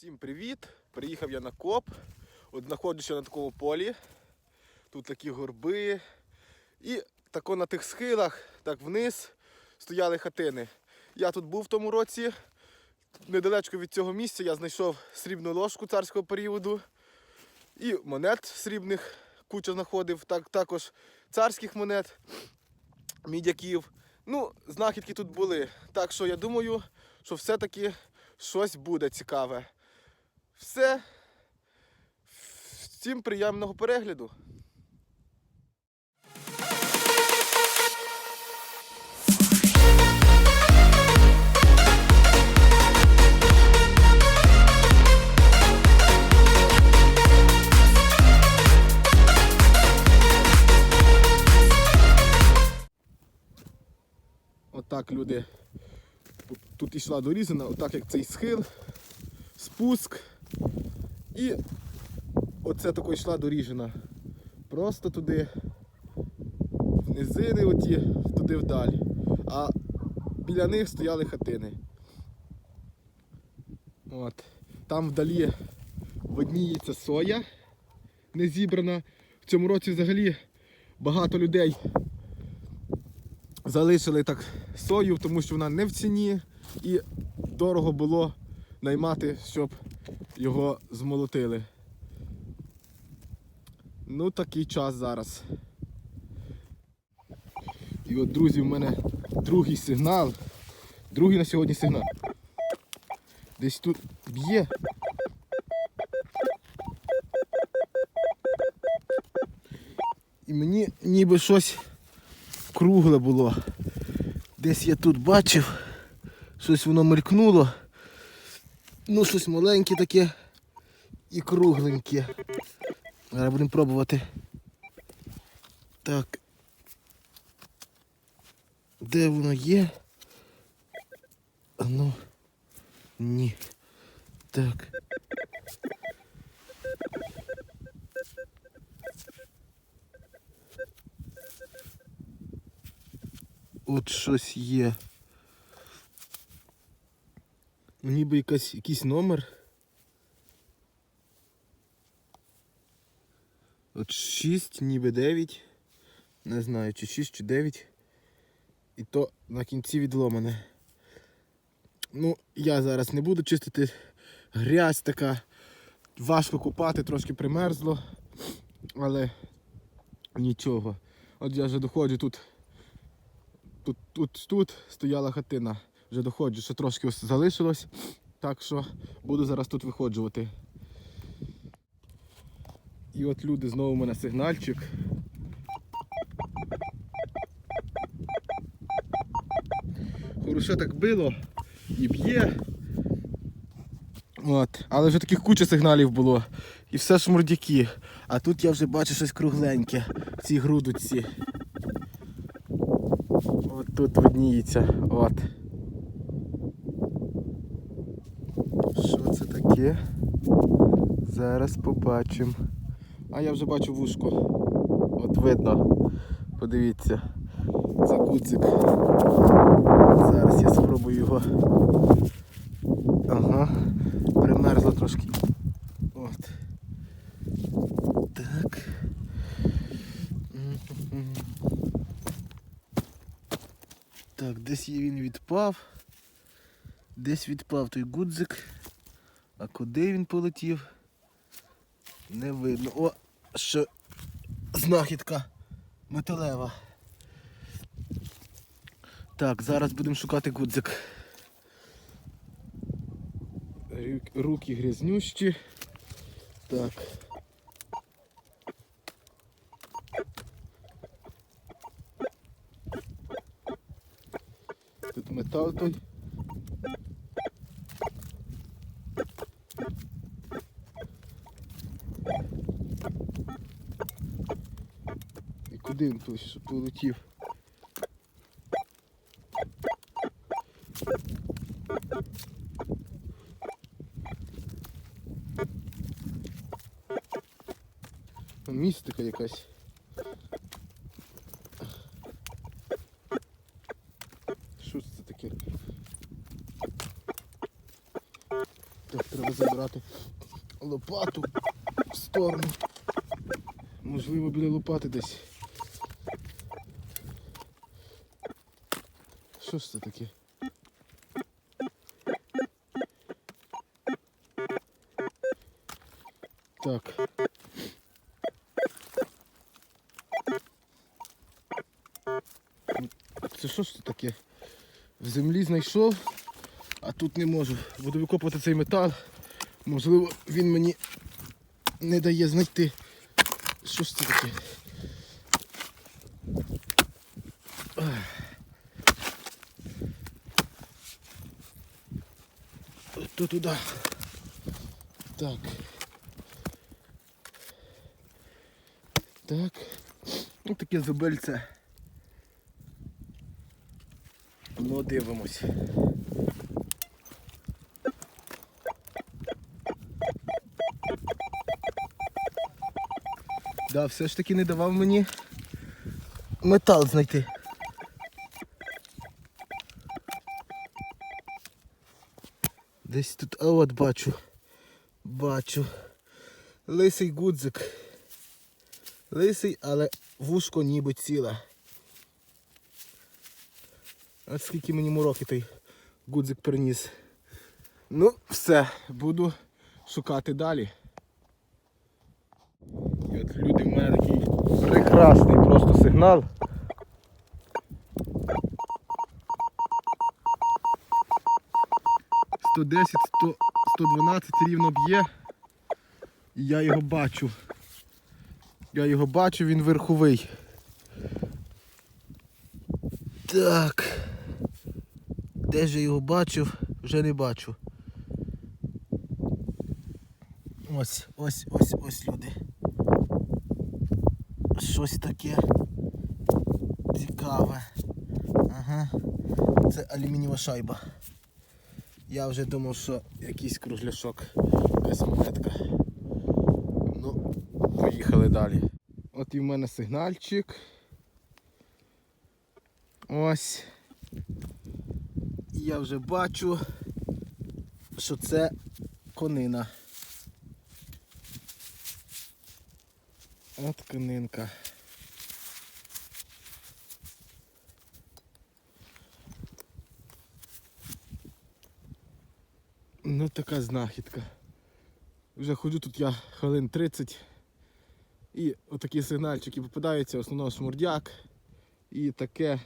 Всім привіт! Приїхав я на коп. От знаходжуся на такому полі. Тут такі горби. І тако на тих схилах, так вниз, стояли хатини. Я тут був в тому році. Недалечко від цього місця я знайшов срібну ложку царського періоду. І монет срібних куча знаходив, так, також царських монет, мідяків. Ну, знахідки тут були. Так що я думаю, що все-таки щось буде цікаве. Все. Всім приємного перегляду. Отак люди. Тут ішла дорізана, отак як цей схил, спуск. І оце тако йшла доріжена. Просто туди, в низини оті, туди вдалі. А біля них стояли хатини. От. Там вдалі видніється соя не зібрана. В цьому році взагалі багато людей залишили так сою, тому що вона не в ціні і дорого було наймати, щоб його змолотили. Ну, такий час зараз. І от, друзі, в мене другий сигнал. Другий на сьогодні сигнал. Десь тут б'є. І мені ніби щось кругле було. Десь я тут бачив, щось воно мелькнуло. Ну, щось маленьке таке і кругленьке. Зараз будемо пробувати. Так. Де воно є? Ну. Ні. Так. От щось є. Ніби якась, якийсь номер. От 6, ніби 9. Не знаю, чи 6, чи 9. І то на кінці відломане. Ну, я зараз не буду чистити. Грязь така. Важко купати, трошки примерзло. Але нічого. От я вже доходжу тут. Тут, тут, тут стояла хатина. Вже доходжу, що трошки ось залишилось. Так що буду зараз тут виходжувати. І от люди знову у мене сигнальчик. Хорошо так било і б'є. От. Але вже таких куча сигналів було. І все шмурдяки. А тут я вже бачу щось кругленьке в цій грудочці. От тут видніється. От. Що це? Зараз побачимо. А я вже бачу вушко. От видно. Подивіться. Це гудзик. Зараз я спробую його. Ага. Примерзло трошки. От. Так. Так, десь він відпав. Десь відпав той гудзик. А куди він полетів? Не видно. О, що знахідка металева. Так, зараз будемо шукати гудзик. Руки грязнющі. Так. Тут метал той. Куди він полетів? Містика якась. Що це таке? Так, треба забрати. лопату в сторону. Можливо, біля лопати десь. Що ж це таке? Так. Це що ж це таке? В землі знайшов, а тут не можу. Буду викопувати цей метал. Можливо, він мені не дає знайти. Що ж це таке? То туди. Так. Так. Ось таке зубельце. Ну, дивимось. Да, все ж таки не давав мені метал знайти. Десь тут, а от бачу. Бачу. Лисий гудзик. Лисий, але вушко ніби ціле. От скільки мені мороки той гудзик приніс. Ну, все, буду шукати далі. І от люди в прекрасний просто сигнал. Сто десять, сто, сто дванадцять рівно б'є. І я його бачу. Я його бачу, він верховий. Так. Де ж я його бачив, вже не бачу. Ось, ось, ось, ось люди. Щось таке цікаве. Ага. Це алюмінієва шайба. Я вже думав, що якийсь кругляшок, якась монетка. Ну, поїхали далі. От і в мене сигнальчик. Ось. І я вже бачу, що це конина. От конинка. Ну така знахідка. Вже ходжу тут я хвилин 30 і отакі сигнальчики попадаються, в основному шмурдяк і таке,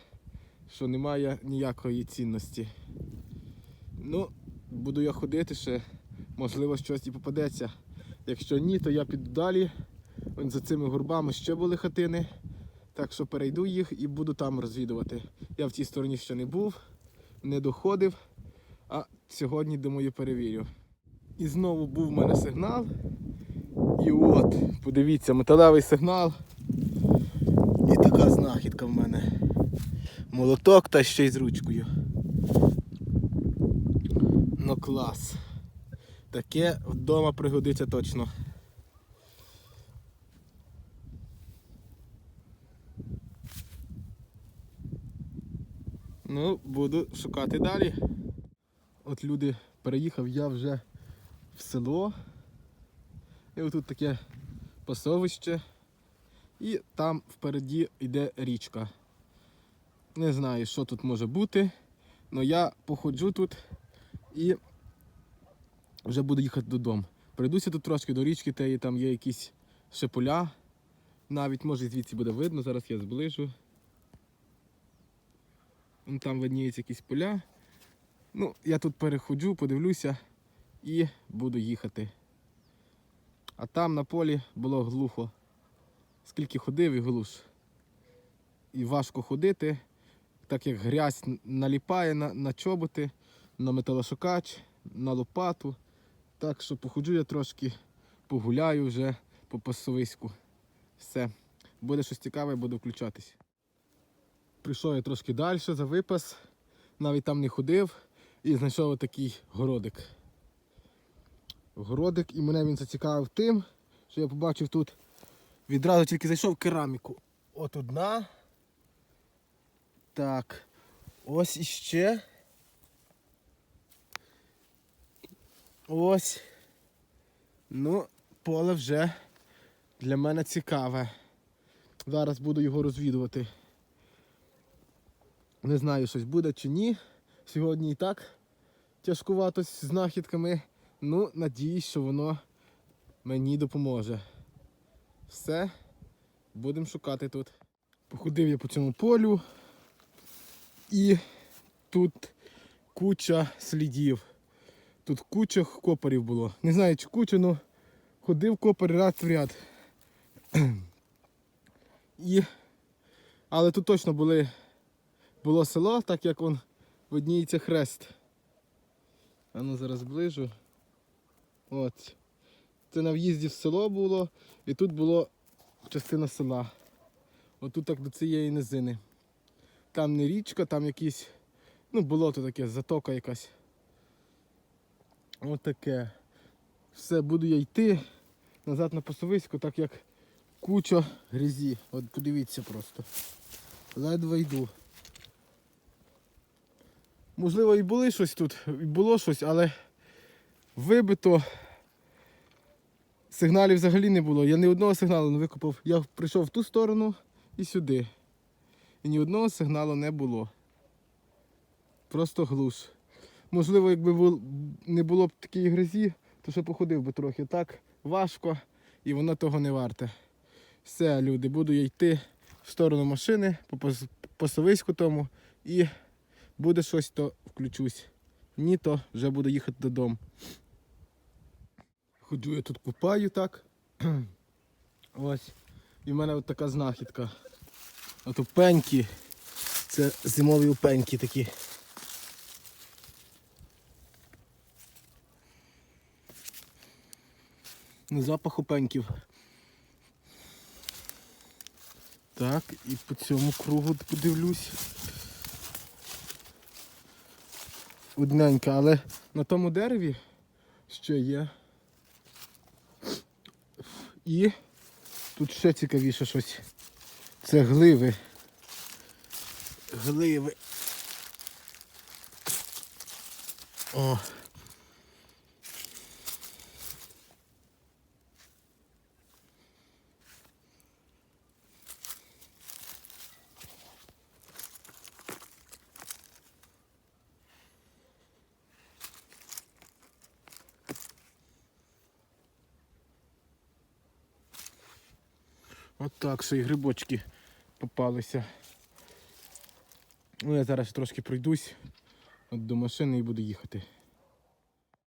що немає ніякої цінності. Ну, буду я ходити ще, можливо щось і попадеться. Якщо ні, то я піду далі. Вон за цими горбами ще були хатини. Так що перейду їх і буду там розвідувати. Я в тій стороні ще не був, не доходив, сьогодні, думаю, перевірю. І знову був в мене сигнал. І от, подивіться, металевий сигнал. І така знахідка в мене. Молоток та ще й з ручкою. Ну клас. Таке вдома пригодиться точно. Ну, буду шукати далі. От люди переїхав я вже в село. І отут таке пасовище. І там впереді йде річка. Не знаю, що тут може бути, але я походжу тут і вже буду їхати додому. Прийдуся тут трошки до річки, теї там є якісь ще. Навіть може звідси буде видно, зараз я зближу. Вон Там видніються якісь поля. Ну, я тут переходжу, подивлюся і буду їхати. А там на полі було глухо. Скільки ходив і глуш. І важко ходити, так як грязь наліпає на, на чоботи, на металошукач, на лопату. Так що походжу я трошки, погуляю вже по пасовиську. Все. Буде щось цікаве, буду включатись. Прийшов я трошки далі за випас, навіть там не ходив і знайшов отакий городик. Городик і мене він зацікавив тим, що я побачив тут відразу тільки зайшов кераміку. От одна. Так. Ось іще. Ось. Ну, поле вже для мене цікаве. Зараз буду його розвідувати. Не знаю, щось буде чи ні. Сьогодні і так тяжкувато з знахідками. Ну, надіюсь, що воно мені допоможе. Все, будемо шукати тут. Походив я по цьому полю і тут куча слідів. Тут куча копарів було. Не знаю, чи куча, але ходив копар ряд в ряд. І... Але тут точно були... було село, так як он видніється хрест. А ну зараз ближу. От. Це на в'їзді в село було, і тут було частина села. Отут так до цієї низини. Там не річка, там якісь, ну, болото таке, затока якась. Отаке. Все, буду я йти назад на пасовисько, так як куча грязі. От подивіться просто. Ледве йду. Можливо, і були щось тут, і було щось, але вибито. Сигналів взагалі не було. Я ні одного сигналу не викопав. Я прийшов в ту сторону і сюди. І ні одного сигналу не було. Просто глуш. Можливо, якби не було б такої грязі, то ще походив би трохи. Так важко і воно того не варте. Все, люди, буду я йти в сторону машини, по пас- пасовиську тому, і буде щось, то включусь. Ні, то вже буду їхати додому. Ходжу я тут купаю так. Ось. І в мене от така знахідка. Ото пеньки. Це зимові пеньки такі. На запах опеньків. Так, і по цьому кругу подивлюсь. Одненька, але на тому дереві ще є. І тут ще цікавіше щось. Це гливи. Гливи. О. От так, що і грибочки попалися. Ну, я зараз трошки пройдусь от до машини і буду їхати.